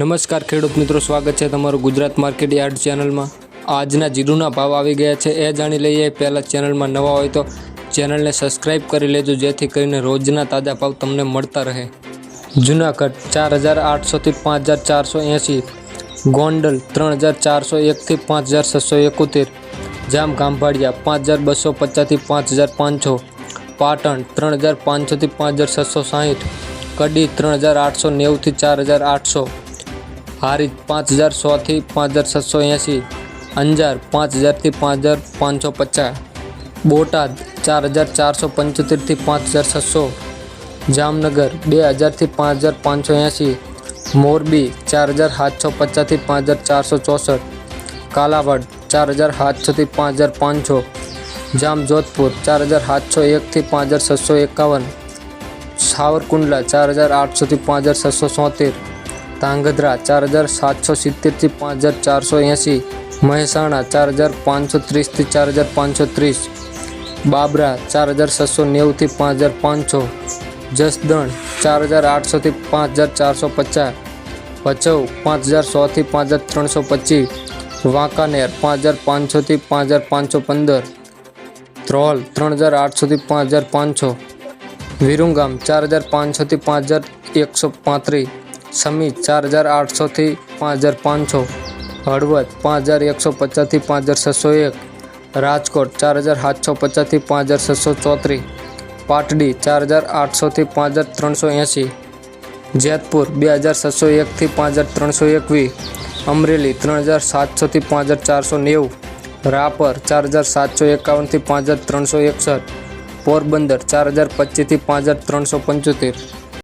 નમસ્કાર ખેડૂત મિત્રો, સ્વાગત છે તમારું ગુજરાત માર્કેટ યાર્ડ ચેનલમાં. આજના જીરુના ભાવ આવી ગયા છે, એ જાણી લઈએ. પહેલાં ચેનલમાં નવા હોય તો ચેનલને સબસ્ક્રાઈબ કરી લેજો, જેથી કરીને રોજના તાજા ભાવ તમને મળતા રહે. જુનાગઢ ચાર હજાર આઠસોથી પાંચ હજાર ચારસો એંસી ગોંડલ ત્રણ હજાર ચારસો એકથી પાંચ હજાર છસો એકોતેર, જામ ગાંભાડિયા પાંચ હજાર બસો પચાસથી પાંચ હજાર પાંચસો, પાટણ ત્રણ હજાર પાંચસોથી પાંચ હજાર છસો સાહીઠ, કડી ત્રણ હજાર આઠસો નેવુંથી ચાર હજાર આઠસો હારીજ પાંચ હજાર સોથી પાંચ હજાર છસો એંસી અંજાર પાંચ હજારથી પાંચ હજાર પાંચસો પચાસ બોટાદ ચાર હજાર ચારસો પંચોતેરથી પાંચ હજાર છસો જામનગર બે હજારથી પાંચ હજાર પાંચસો એંસી મોરબી ચાર હજાર સાતસો પચાસથી પાંચ હજાર ચારસો ચોસઠ કાલાવડ ચાર હજાર સાતસોથી પાંચ હજાર પાંચસો જામજોધપુર ચાર હજાર સાતસો એકથી પાંચ હજાર છસો એકાવન સાવરકુંડલા ચાર હજાર આઠસોથી પાંચ હજાર છસો સોતેર ધાંગધ્રા ચાર હજાર સાતસો સિત્તેરથી પાંચ હજાર ચારસો એંસી મહેસાણા ચાર હજાર પાંચસો ત્રીસથી ચાર હજાર પાંચસો ત્રીસ બાબરા ચાર હજાર છસો નેવુંથી પાંચ હજાર પાંચસો જસદણ ચાર હજાર આઠસોથી પાંચ હજાર ચારસો પચાસ ભચાઉ પાંચ હજાર સોથી પાંચ હજાર ત્રણસો પચીસ વાંકાનેર પાંચ હજાર પાંચસોથી પાંચ હજાર પાંચસો પંદર ધ્રોલ ત્રણ હજાર આઠસોથી પાંચ હજાર પાંચસો વિરુંગામ ચાર હજાર પાંચસોથી પાંચ હજાર એકસો પાંત્રીસ સમી ચાર હજાર આઠસોથી પાંચ હજાર પાંચસો હળવદ પાંચ હજાર એકસો પચાસથી પાંચ હજાર છસો એક રાજકોટ ચાર હજાર સાતસો પચાસથી પાંચ હજાર છસો ચોત્રીસ પાટડી ચાર હજાર આઠસોથી પાંચ હજાર ત્રણસો એંસી જેતપુર બે હજાર છસો એકથી પાંચ હજાર ત્રણસો એકવીસ અમરેલી ત્રણ હજાર સાતસોથી પાંચ હજાર ચારસો નેવું રાપર ચાર હજાર સાતસો એકાવનથી પાંચ હજાર ત્રણસો એકસઠ પોરબંદર ચાર હજાર પચીસથી પાંચ હજાર ત્રણસો પંચોતેર